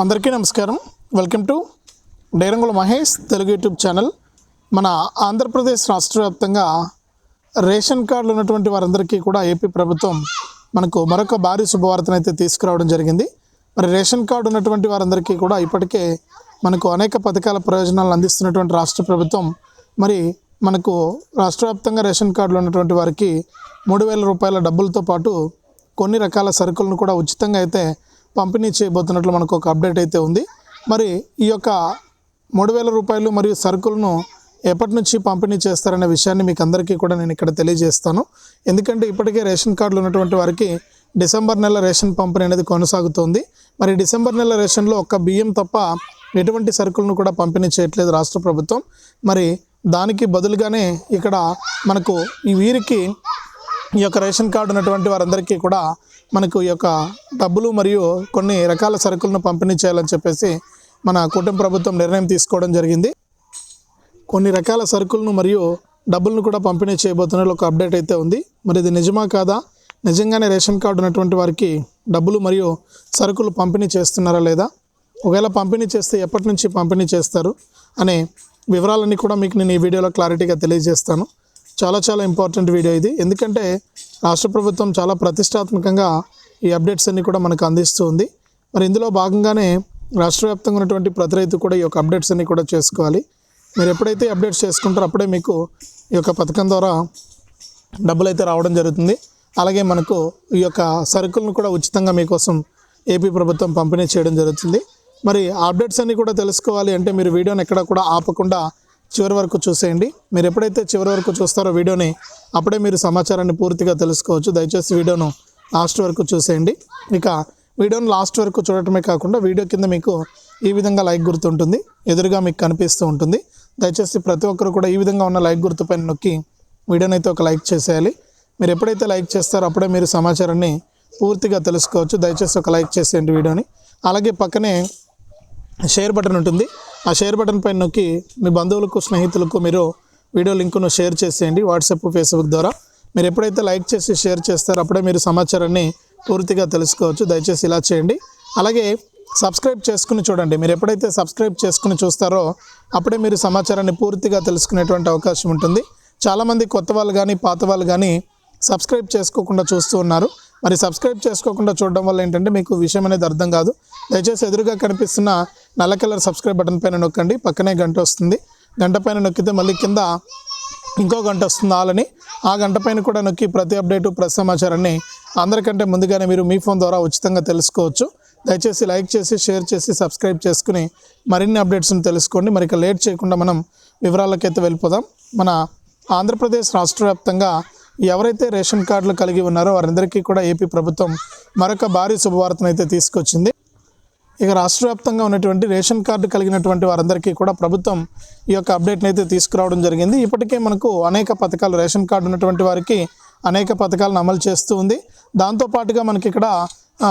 అందరికీ నమస్కారం. Welcome to Dairangula Mahesh Telugu YouTube channel. మన ఆంధ్రప్రదేశ్ రాష్ట్ర వ్యాప్తంగా రేషన్ కార్డులు ఉన్నటువంటి వారందరికీ కూడా ఏపీ ప్రభుత్వం మనకు మరొక భారీ శుభవార్తను అయితే తీసుకురావడం జరిగింది. మరి రేషన్ కార్డు ఉన్నటువంటి వారందరికీ కూడా ఇప్పటికే మనకు అనేక పథకాల ప్రయోజనాలు అందిస్తున్నటువంటి రాష్ట్ర ప్రభుత్వం మరి మనకు రాష్ట్ర వ్యాప్తంగా రేషన్ కార్డులు ఉన్నటువంటి వారికి మూడు వేల రూపాయల డబ్బులతో పాటు కొన్ని రకాల సరుకులను కూడా ఉచితంగా అయితే పంపిణీ చేయబోతున్నట్లు మనకు ఒక అప్డేట్ అయితే ఉంది. మరి ఈ యొక్క మూడు వేల రూపాయలు మరియు సరుకులను ఎప్పటి నుంచి పంపిణీ చేస్తారనే విషయాన్ని మీకు అందరికీ కూడా నేను ఇక్కడ తెలియజేస్తాను. ఎందుకంటే ఇప్పటికే రేషన్ కార్డులు ఉన్నటువంటి వారికి డిసెంబర్ నెల రేషన్ పంపిణీ అనేది కొనసాగుతోంది. మరి డిసెంబర్ నెల రేషన్లో ఒక్క బియ్యం తప్ప ఎటువంటి సరుకులను కూడా పంపిణీ చేయట్లేదు రాష్ట్ర ప్రభుత్వం. మరి దానికి బదులుగానే ఇక్కడ మనకు ఈ వీరికి ఈ యొక్క రేషన్ కార్డు ఉన్నటువంటి వారందరికీ కూడా మనకు ఈ యొక్క డబ్బులు మరియు కొన్ని రకాల సరుకులను పంపిణీ చేయాలని చెప్పేసి మన కుటుంబ ప్రభుత్వం నిర్ణయం తీసుకోవడం జరిగింది. కొన్ని రకాల సరుకులను మరియు డబ్బులను కూడా పంపిణీ చేయబోతున్నట్లు ఒక అప్డేట్ అయితే ఉంది. మరి ఇది నిజమా కాదా? నిజంగానే రేషన్ కార్డు ఉన్నటువంటి వారికి డబ్బులు మరియు సరుకులు పంపిణీ చేస్తున్నారా లేదా? ఒకవేళ పంపిణీ చేస్తే ఎప్పటి నుంచి పంపిణీ చేస్తారు? అనే వివరాలన్నీ కూడా మీకు నేను ఈ వీడియోలో క్లారిటీగా తెలియజేస్తాను. చాలా చాలా ఇంపార్టెంట్ వీడియో ఇది. ఎందుకంటే రాష్ట్ర ప్రభుత్వం చాలా ప్రతిష్టాత్మకంగా ఈ అప్డేట్స్ అన్ని కూడా మనకు అందిస్తూ ఉంది. మరి ఇందులో భాగంగానే రాష్ట్ర వ్యాప్తంగా ఉన్నటువంటి ప్రతి రైతు కూడా ఈ యొక్క అప్డేట్స్ అన్ని కూడా చేసుకోవాలి. మీరు ఎప్పుడైతే అప్డేట్స్ చేసుకుంటారో అప్పుడే మీకు ఈ యొక్క పథకం ద్వారా డబ్బులు అయితే రావడం జరుగుతుంది. అలాగే మనకు ఈ యొక్క సరుకులను కూడా ఉచితంగా మీకోసం ఏపీ ప్రభుత్వం పంపిణీ చేయడం జరుగుతుంది. మరి అప్డేట్స్ అన్నీ కూడా తెలుసుకోవాలి అంటే మీరు వీడియోని ఎక్కడ కూడా ఆపకుండా చివరి వరకు చూసేయండి. మీరు ఎప్పుడైతే చివరి వరకు చూస్తారో వీడియోని అప్పుడే మీరు సమాచారాన్ని పూర్తిగా తెలుసుకోవచ్చు. దయచేసి వీడియోను లాస్ట్ వరకు చూసేయండి. ఇక వీడియోను లాస్ట్ వరకు చూడటమే కాకుండా వీడియో కింద మీకు ఈ విధంగా లైక్ గుర్తుంటుంది ఎదురుగా మీకు కనిపిస్తూ ఉంటుంది. దయచేసి ప్రతి ఒక్కరు కూడా ఈ విధంగా ఉన్న లైక్ గుర్తు పైన నొక్కి వీడియోని అయితే ఒక లైక్ చేసేయాలి. మీరు ఎప్పుడైతే లైక్ చేస్తారో అప్పుడే మీరు సమాచారాన్ని పూర్తిగా తెలుసుకోవచ్చు. దయచేసి ఒక లైక్ చేసేయండి వీడియోని. అలాగే పక్కనే షేర్ బటన్ ఉంటుంది. ఆ షేర్ బటన్ పైన నొక్కి మీ బంధువులకు స్నేహితులకు మీరు వీడియో లింకును షేర్ చేసేయండి. వాట్సాప్ ఫేస్బుక్ ద్వారా మీరు ఎప్పుడైతే లైక్ చేసి షేర్ చేస్తారో అప్పుడే మీరు సమాచారాన్ని పూర్తిగా తెలుసుకోవచ్చు. దయచేసి ఇలా చేయండి. అలాగే సబ్స్క్రైబ్ చేసుకుని చూడండి. మీరు ఎప్పుడైతే సబ్స్క్రైబ్ చేసుకుని చూస్తారో అప్పుడే మీరు సమాచారాన్ని పూర్తిగా తెలుసుకునేటువంటి అవకాశం ఉంటుంది. చాలామంది కొత్త వాళ్ళు కానీ పాత వాళ్ళు కానీ సబ్స్క్రైబ్ చేసుకోకుండా చూస్తూ ఉన్నారు. మరి సబ్స్క్రైబ్ చేసుకోకుండా చూడడం వల్ల ఏంటంటే మీకు విషయం అనేది అర్థం కాదు. దయచేసి ఎదురుగా కనిపిస్తున్న నల్ల కలర్ సబ్స్క్రైబ్ బటన్ పైన నొక్కండి. పక్కనే గంట వస్తుంది. గంట పైన నొక్కితే మళ్ళీ కింద ఇంకో గంట వస్తుంది ఆలని. ఆ గంట పైన కూడా నొక్కి ప్రతి అప్డేటు ప్రతి సమాచారాన్ని అందరికంటే ముందుగానే మీరు మీ ఫోన్ ద్వారా ఉచితంగా తెలుసుకోవచ్చు. దయచేసి లైక్ చేసి షేర్ చేసి సబ్స్క్రైబ్ చేసుకుని మరిన్ని అప్డేట్స్ని తెలుసుకోండి. మరి ఇక లేట్ చేయకుండా మనం వివరాలకైతే వెళ్ళిపోదాం. మన ఆంధ్రప్రదేశ్ రాష్ట్ర వ్యాప్తంగా ఎవరైతే రేషన్ కార్డులు కలిగి ఉన్నారో వారందరికీ కూడా ఏపీ ప్రభుత్వం మరొక భారీ శుభవార్తను అయితే తీసుకొచ్చింది. ఇక రాష్ట్ర వ్యాప్తంగా ఉన్నటువంటి రేషన్ కార్డు కలిగినటువంటి వారందరికీ కూడా ప్రభుత్వం ఈ యొక్క అప్డేట్ని అయితే తీసుకురావడం జరిగింది. ఇప్పటికే మనకు అనేక పథకాలు రేషన్ కార్డు ఉన్నటువంటి వారికి అనేక పథకాలను అమలు చేస్తూ ఉంది. దాంతోపాటుగా మనకి ఇక్కడ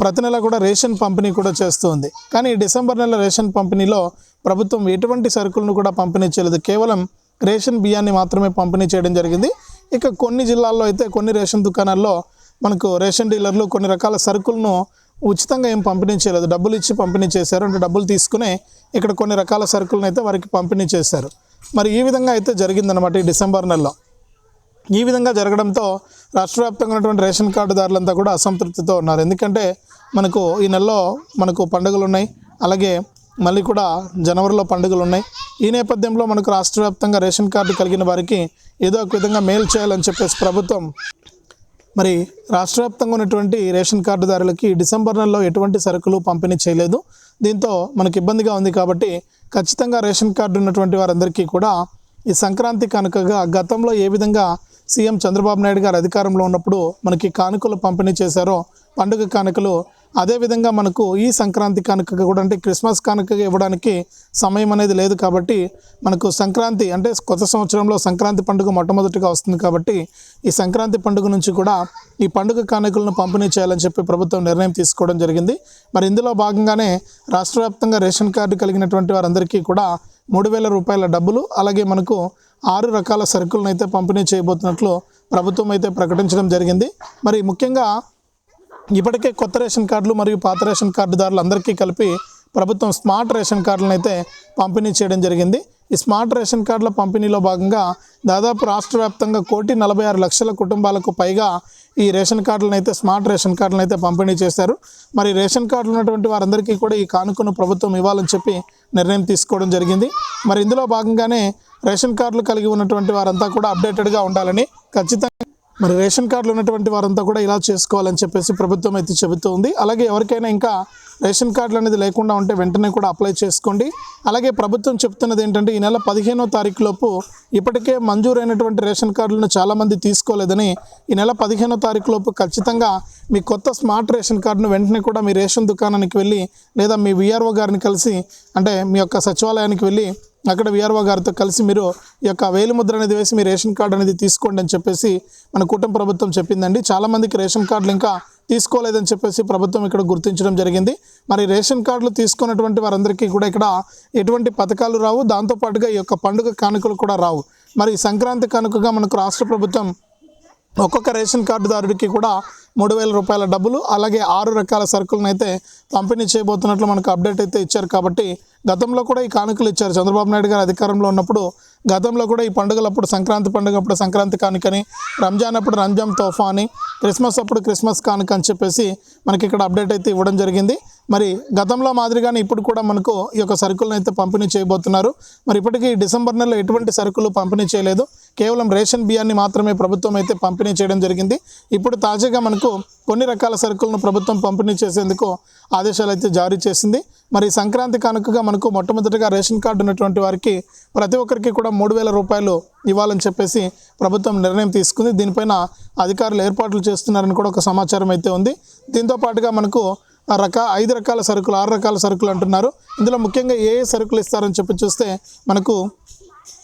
ప్రతి నెల కూడా రేషన్ పంపిణీ కూడా చేస్తూ ఉంది. కానీ డిసెంబర్ నెల రేషన్ పంపిణీలో ప్రభుత్వం ఎటువంటి సరుకులను కూడా పంపిణీ చేయలేదు. కేవలం రేషన్ బియ్యాన్ని మాత్రమే పంపిణీ చేయడం జరిగింది. ఇక కొన్ని జిల్లాల్లో అయితే కొన్ని రేషన్ దుకాణాల్లో మనకు రేషన్ డీలర్లు కొన్ని రకాల సరుకులను ఉచితంగా ఏం పంపిణీ చేయలేదు. డబ్బులు ఇచ్చి పంపిణీ చేశారు. అంటే డబ్బులు తీసుకునే ఇక్కడ కొన్ని రకాల సరుకులను అయితే వారికి పంపిణీ చేశారు. మరి ఈ విధంగా అయితే జరిగిందనమాట ఈ డిసెంబర్ నెలలో. ఈ విధంగా జరగడంతో రాష్ట్ర వ్యాప్తంగా ఉన్నటువంటి రేషన్ కార్డుదారులంతా కూడా అసంతృప్తితో ఉన్నారు. ఎందుకంటే మనకు ఈ నెలలో మనకు పండుగలు ఉన్నాయి. అలాగే మళ్ళీ కూడా జనవరిలో పండుగలు ఉన్నాయి. ఈ నేపథ్యంలో మనకు రాష్ట్ర వ్యాప్తంగా రేషన్ కార్డు కలిగిన వారికి ఏదో ఒక విధంగా మేలు చేయాలని చెప్పేసి ప్రభుత్వం మరి రాష్ట్ర వ్యాప్తంగా ఉన్నటువంటి రేషన్ కార్డుదారులకి డిసెంబర్ నెలలో ఎటువంటి సరుకులు పంపిణీ చేయలేదు. దీంతో మనకి ఇబ్బందిగా ఉంది కాబట్టి ఖచ్చితంగా రేషన్ కార్డు ఉన్నటువంటి వారందరికీ కూడా ఈ సంక్రాంతి కానుకగా గతంలో ఏ విధంగా సీఎం చంద్రబాబు నాయుడు గారు అధికారంలో ఉన్నప్పుడు మనకి కానుకలు పంపిణీ చేశారో పండుగ కానుకలు అదేవిధంగా మనకు ఈ సంక్రాంతి కానుక కూడా అంటే క్రిస్మస్ కానుక ఇవ్వడానికి సమయం అనేది లేదు కాబట్టి మనకు సంక్రాంతి అంటే కొత్త సంవత్సరంలో సంక్రాంతి పండుగ మొట్టమొదటిగా వస్తుంది కాబట్టి ఈ సంక్రాంతి పండుగ నుంచి కూడా ఈ పండుగ కానుకలను పంపిణీ చేయాలని చెప్పి ప్రభుత్వం నిర్ణయం తీసుకోవడం జరిగింది. మరి ఇందులో భాగంగానే రాష్ట్ర వ్యాప్తంగా రేషన్ కార్డు కలిగినటువంటి వారందరికీ కూడా మూడు వేల రూపాయల డబ్బులు అలాగే మనకు ఆరు రకాల సరుకులను అయితే పంపిణీ చేయబోతున్నట్లు ప్రభుత్వం అయితే ప్రకటించడం జరిగింది. మరి ముఖ్యంగా ఇప్పటికే కొత్త రేషన్ కార్డులు మరియు పాత రేషన్ కార్డుదారులు అందరికీ కలిపి ప్రభుత్వం స్మార్ట్ రేషన్ కార్డులను అయితే పంపిణీ చేయడం జరిగింది. ఈ స్మార్ట్ రేషన్ కార్డుల పంపిణీలో భాగంగా దాదాపు రాష్ట్ర వ్యాప్తంగా కోటి నలభై ఆరు లక్షల కుటుంబాలకు పైగా ఈ రేషన్ కార్డులను అయితే స్మార్ట్ రేషన్ కార్డులను అయితే పంపిణీ చేశారు. మరి రేషన్ కార్డులు ఉన్నటువంటి వారందరికీ కూడా ఈ కానుకను ప్రభుత్వం ఇవ్వాలని చెప్పి నిర్ణయం తీసుకోవడం జరిగింది. మరి ఇందులో భాగంగానే రేషన్ కార్డులు కలిగి ఉన్నటువంటి వారంతా కూడా అప్డేటెడ్గా ఉండాలని ఖచ్చితంగా మరి రేషన్ కార్డులు ఉన్నటువంటి వారంతా కూడా ఇలా చేసుకోవాలని చెప్పేసి ప్రభుత్వం అయితే చెబుతూ ఉంది. అలాగే ఎవరికైనా ఇంకా రేషన్ కార్డులు అనేది లేకుండా ఉంటే వెంటనే కూడా అప్లై చేసుకోండి. అలాగే ప్రభుత్వం చెప్తున్నది ఏంటంటే ఈ నెల పదిహేనో తారీఖులోపు ఇప్పటికే మంజూరైనటువంటి రేషన్ కార్డులను చాలామంది తీసుకోలేదని ఈ నెల పదిహేనో తారీఖులోపు ఖచ్చితంగా మీ కొత్త స్మార్ట్ రేషన్ కార్డును వెంటనే కూడా మీ రేషన్ దుకాణానికి వెళ్ళి లేదా మీ విఆర్ఓ గారిని కలిసి అంటే మీ యొక్క సచివాలయానికి వెళ్ళి అక్కడ విఆర్ఓ గారితో కలిసి మీరు ఈ యొక్క వేలిముద్ర అనేది వేసి మీ రేషన్ కార్డు అనేది తీసుకోండి అని చెప్పేసి మన కుటుంబ ప్రభుత్వం చెప్పిందండి. చాలామందికి రేషన్ కార్డులు ఇంకా తీసుకోలేదని చెప్పేసి ప్రభుత్వం ఇక్కడ గుర్తించడం జరిగింది. మరి రేషన్ కార్డులు తీసుకున్నటువంటి వారందరికీ కూడా ఇక్కడ ఎటువంటి పథకాలు రావు. దాంతోపాటుగా ఈ యొక్క పండుగ కానుకలు కూడా రావు. మరి సంక్రాంతి కానుకగా మనకు రాష్ట్ర ప్రభుత్వం ఒక్కొక్క రేషన్ కార్డుదారుడికి కూడా మూడు వేల రూపాయల డబ్బులు అలాగే ఆరు రకాల సరుకులను అయితే పంపిణీ చేయబోతున్నట్లు మనకు అప్డేట్ అయితే ఇచ్చారు. కాబట్టి గతంలో కూడా ఈ కానుకలు ఇచ్చారు. చంద్రబాబు నాయుడు గారు అధికారంలో ఉన్నప్పుడు గతంలో కూడా ఈ పండుగలప్పుడు సంక్రాంతి పండుగ అప్పుడు సంక్రాంతి కానుకని రంజాన్ అప్పుడు రంజాన్ తోఫా అని క్రిస్మస్ అప్పుడు క్రిస్మస్ కానుక అని చెప్పేసి మనకి ఇక్కడ అప్డేట్ అయితే ఇవ్వడం జరిగింది. మరి గతంలో మాదిరిగానే ఇప్పుడు కూడా మనకు ఈ యొక్క సరుకులను అయితే పంపిణీ చేయబోతున్నారు. మరి ఇప్పటికీ డిసెంబర్ నెలలో ఎటువంటి సరుకులు పంపిణీ చేయలేదు. కేవలం రేషన్ బియ్యాన్ని మాత్రమే ప్రభుత్వం అయితే పంపిణీ చేయడం జరిగింది. ఇప్పుడు తాజాగా మనకు కొన్ని రకాల సరుకులను ప్రభుత్వం పంపిణీ చేసేందుకు ఆదేశాలు అయితే జారీ చేసింది. మరి సంక్రాంతి కానుకగా మనకు మొట్టమొదటిగా రేషన్ కార్డు ఉన్నటువంటి వారికి ప్రతి ఒక్కరికి కూడా మూడు వేల రూపాయలు ఇవ్వాలని చెప్పేసి ప్రభుత్వం నిర్ణయం తీసుకుంది. దీనిపైన అధికారులు ఏర్పాట్లు చేస్తున్నారని కూడా ఒక సమాచారం అయితే ఉంది. దీంతో పాటుగా మనకు రకా రక ఐదు రకాల సరుకులు ఆరు రకాల సరుకులు అంటున్నారు. ఇందులో ముఖ్యంగా ఏ ఏ సరుకులు ఇస్తారని చెప్పి చూస్తే మనకు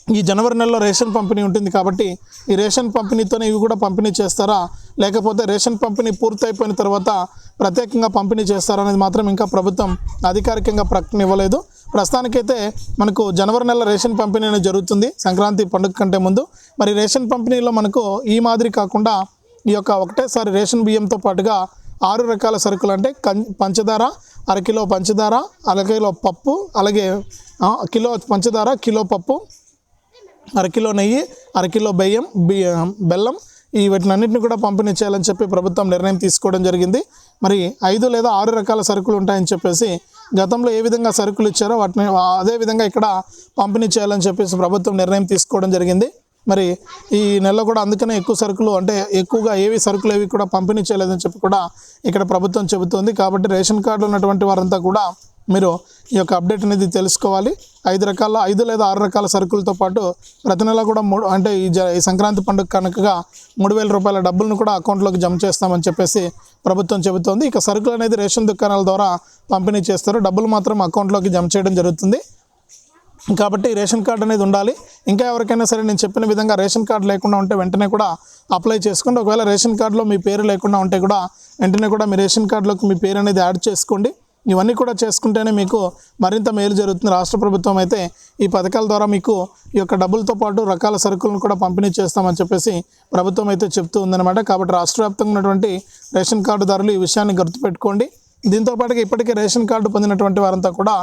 ఈ జనవరి నెలలో రేషన్ పంపిణీ ఉంటుంది కాబట్టి ఈ రేషన్ పంపిణీతోనే ఇవి కూడా పంపిణీ చేస్తారా? లేకపోతే రేషన్ పంపిణీ పూర్తయిపోయిన తర్వాత ప్రత్యేకంగా పంపిణీ చేస్తారా అనేది మాత్రం ఇంకా ప్రభుత్వం అధికారికంగా ప్రకటన ఇవ్వలేదు. ప్రస్తుతానికైతే మనకు జనవరి నెల రేషన్ పంపిణీ అనేది జరుగుతుంది సంక్రాంతి పండుగ కంటే ముందు. మరి రేషన్ పంపిణీలో మనకు ఈ మాదిరి కాకుండా ఈ యొక్క ఒకటేసారి రేషన్ బియ్యంతో పాటుగా ఆరు రకాల సరుకులు అంటే కం పంచదార అరకిలో పంచదార అరకిలో పప్పు అలాగే కిలో పంచదార కిలో పప్పు అరకిలో నెయ్యి అరకిలో బియ్యం బియ్యం బెల్లం ఈ వీటినన్నింటిని కూడా పంపిణీ చేయాలని చెప్పి ప్రభుత్వం నిర్ణయం తీసుకోవడం జరిగింది. మరి ఐదు లేదా ఆరు రకాల సరుకులు ఉంటాయని చెప్పేసి గతంలో ఏ విధంగా సరుకులు ఇచ్చారో వాటిని అదే విధంగా ఇక్కడ పంపిణీ చేయాలని చెప్పేసి ప్రభుత్వం నిర్ణయం తీసుకోవడం జరిగింది. మరి ఈ నెలలో కూడా అందుకనే ఎక్కువ సరుకులు అంటే ఎక్కువగా ఏవి సరుకులు ఏవి కూడా పంపిణీ చేయలేదని చెప్పి కూడా ఇక్కడ ప్రభుత్వం చెబుతోంది. కాబట్టి రేషన్ కార్డు ఉన్నటువంటి వారంతా కూడా మీరు ఈ యొక్క అప్డేట్ అనేది తెలుసుకోవాలి. ఐదు రకాల ఐదు లేదా ఆరు రకాల సరుకులతో పాటు ప్రతి నెల కూడా మూడు అంటే ఈ జ ఈ సంక్రాంతి పండుగ కనుకగా మూడు వేల రూపాయల డబ్బులను కూడా అకౌంట్లోకి జమ చేస్తామని చెప్పేసి ప్రభుత్వం చెబుతోంది. ఇక సరుకులు అనేది రేషన్ దుకాణాల ద్వారా పంపిణీ చేస్తారు. డబ్బులు మాత్రం అకౌంట్లోకి జమ చేయడం జరుగుతుంది. కాబట్టి రేషన్ కార్డు అనేది ఉండాలి. ఇంకా ఎవరికైనా సరే నేను చెప్పిన విధంగా రేషన్ కార్డు లేకుండా ఉంటే వెంటనే కూడా అప్లై చేసుకోండి. ఒకవేళ రేషన్ కార్డులో మీ పేరు లేకుండా ఉంటే కూడా వెంటనే కూడా మీ రేషన్ కార్డులోకి మీ పేరు అనేది యాడ్ చేసుకోండి. ఇవన్నీ కూడా చేసుకుంటేనే మీకు మరింత మేలు జరుగుతుంది. రాష్ట్ర ప్రభుత్వం అయితే ఈ పథకాల ద్వారా మీకు ఈ యొక్క డబ్బులతో పాటు రకాల సరుకులను కూడా పంపిణీ చేస్తామని చెప్పేసి ప్రభుత్వం అయితే చెప్తూ ఉందన్నమాట. కాబట్టి రాష్ట్ర వ్యాప్తంగా ఉన్నటువంటి రేషన్ కార్డుదారులు ఈ విషయాన్ని గుర్తుపెట్టుకోండి. దీంతో పాటుగా ఇప్పటికే రేషన్ కార్డు పొందినటువంటి వారంతా కూడా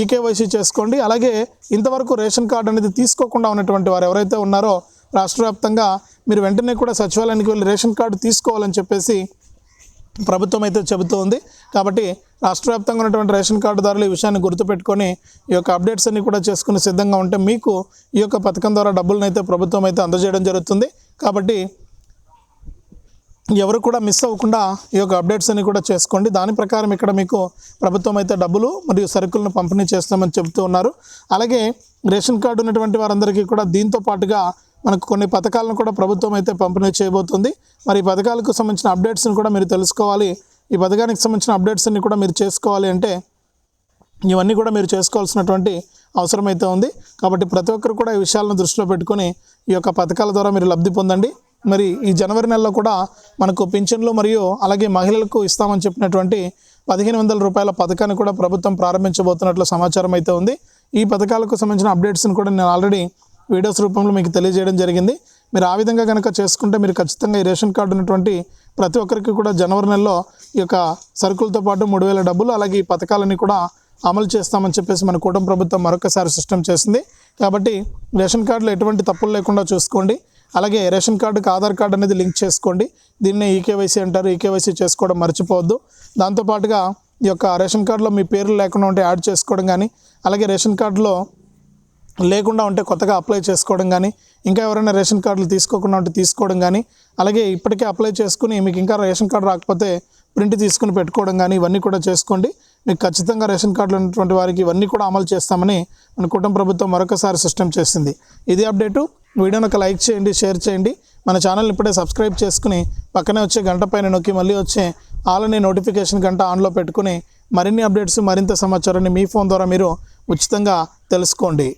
ఈకేవైసీ చేసుకోండి. అలాగే ఇంతవరకు రేషన్ కార్డు అనేది తీసుకోకుండా ఉన్నటువంటి వారు ఎవరైతే ఉన్నారో రాష్ట్ర వ్యాప్తంగా మీరు వెంటనే కూడా సచివాలయానికి వెళ్ళి రేషన్ కార్డు తీసుకోవాలని చెప్పేసి ప్రభుత్వం అయితే చెబుతూ ఉంది కాబట్టి రాష్ట్ర వ్యాప్తంగా ఉన్నటువంటి రేషన్ కార్డుదారులు ఈ విషయాన్ని గుర్తుపెట్టుకొని ఈ యొక్క అప్డేట్స్ అన్ని కూడా చేసుకుని సిద్ధంగా ఉంటే మీకు ఈ యొక్క పథకం ద్వారా డబ్బులను అయితే ప్రభుత్వం అయితే అందజేయడం జరుగుతుంది. కాబట్టి ఎవరు కూడా మిస్ అవ్వకుండా ఈ యొక్క అప్డేట్స్ అన్ని కూడా చేసుకోండి. దాని ప్రకారం ఇక్కడ మీకు ప్రభుత్వం అయితే డబ్బులు మరియు సరుకులను పంపిణీ చేస్తామని చెబుతూ ఉన్నారు. అలాగే రేషన్ కార్డు ఉన్నటువంటి వారందరికీ కూడా దీంతో పాటుగా మనకు కొన్ని పథకాలను కూడా ప్రభుత్వం అయితే పంపిణీ చేయబోతుంది. మరి ఈ పథకాలకు సంబంధించిన అప్డేట్స్ని కూడా మీరు తెలుసుకోవాలి. ఈ పథకానికి సంబంధించిన అప్డేట్స్ని కూడా మీరు చేసుకోవాలి అంటే ఇవన్నీ కూడా మీరు చేసుకోవాల్సినటువంటి అవసరం అయితే ఉంది. కాబట్టి ప్రతి ఒక్కరు కూడా ఈ విషయాలను దృష్టిలో పెట్టుకొని ఈ యొక్క పథకాల ద్వారా మీరు లబ్ధి పొందండి. మరి ఈ జనవరి నెలలో కూడా మనకు పింఛన్లు మరియు అలాగే మహిళలకు ఇస్తామని చెప్పినటువంటి పదిహేను వందల రూపాయల పథకాన్ని కూడా ప్రభుత్వం ప్రారంభించబోతున్నట్లు సమాచారం అయితే ఉంది. ఈ పథకాలకు సంబంధించిన అప్డేట్స్ని కూడా నేను ఆల్రెడీ వీడియోస్ రూపంలో మీకు తెలియజేయడం జరిగింది. మీరు ఆ విధంగా కనుక చేసుకుంటే మీరు ఖచ్చితంగా ఈ రేషన్ కార్డు ఉన్నటువంటి ప్రతి ఒక్కరికి కూడా జనవరి నెలలో ఈ యొక్క సరుకులతో పాటు మూడు వేల డబ్బులు అలాగే ఈ పథకాలన్నీ కూడా అమలు చేస్తామని చెప్పేసి మన కూటమి ప్రభుత్వం మరొకసారి సిస్టమ్ చేసింది. కాబట్టి రేషన్ కార్డులో ఎటువంటి తప్పులు లేకుండా చూసుకోండి. అలాగే రేషన్ కార్డుకి ఆధార్ కార్డు అనేది లింక్ చేసుకోండి. దీన్నే ఈకేవైసీ అంటారు. ఈకేవైసీ చేసుకోవడం మర్చిపోవద్దు. దాంతోపాటుగా ఈ యొక్క రేషన్ కార్డులో మీ పేర్లు లేకుండా ఉంటే యాడ్ చేసుకోవడం కానీ అలాగే రేషన్ కార్డులో లేకుండా ఉంటే కొత్తగా అప్లై చేసుకోవడం కానీ ఇంకా ఎవరైనా రేషన్ కార్డులు తీసుకోకుండా ఉంటే తీసుకోవడం కానీ అలాగే ఇప్పటికే అప్లై చేసుకుని మీకు ఇంకా రేషన్ కార్డు రాకపోతే ప్రింట్ తీసుకుని పెట్టుకోవడం కానీ ఇవన్నీ కూడా చేసుకోండి. మీకు ఖచ్చితంగా రేషన్ కార్డులు ఉన్నటువంటి వారికి ఇవన్నీ కూడా అమలు చేస్తామని మన కుటుంబ ప్రభుత్వం మరొకసారి సిస్టమ్ చేసింది. ఇది అప్డేటు. వీడియోని ఒక లైక్ చేయండి షేర్ చేయండి. మన ఛానల్ ఇప్పుడే సబ్స్క్రైబ్ చేసుకుని పక్కనే వచ్చే గంట పైన నొక్కి మళ్ళీ వచ్చే ఆలని నోటిఫికేషన్ గంట ఆన్లో పెట్టుకుని మరిన్ని అప్డేట్స్ మరింత సమాచారాన్ని మీ ఫోన్ ద్వారా మీరు ఉచితంగా తెలుసుకోండి.